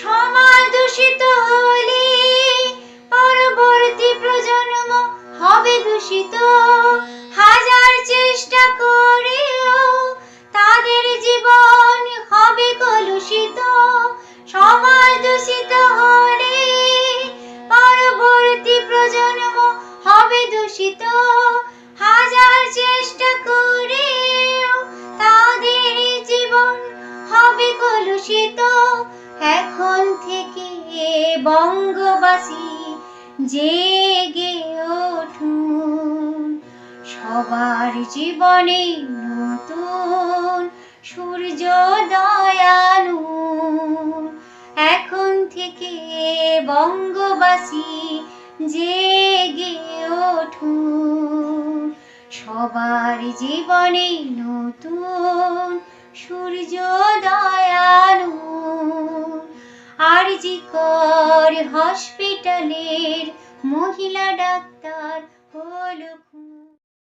সমাজ দূষিত হলে পরবর্তী প্রজন্ম হবে দূষিত। হাজার চেষ্টা করেও তাদের জীবন হবে কলুষিত। সমাজ দূষিত হলে পরবর্তী প্রজন্ম হবে দূষিত। হাজার চেষ্টা করেও তাদের জীবন হবে কলুষিত। এখন থেকে বঙ্গবাসী জেগে উঠুন। সবার জীবনে নতুন সূর্যোদয় আনুন এখন থেকে বঙ্গবাসী জেগে উঠুন। সবার জীবনে নতুন সূর্যোদয় আরজিকর হসপিটালের মহিলা ডাক্তার হলো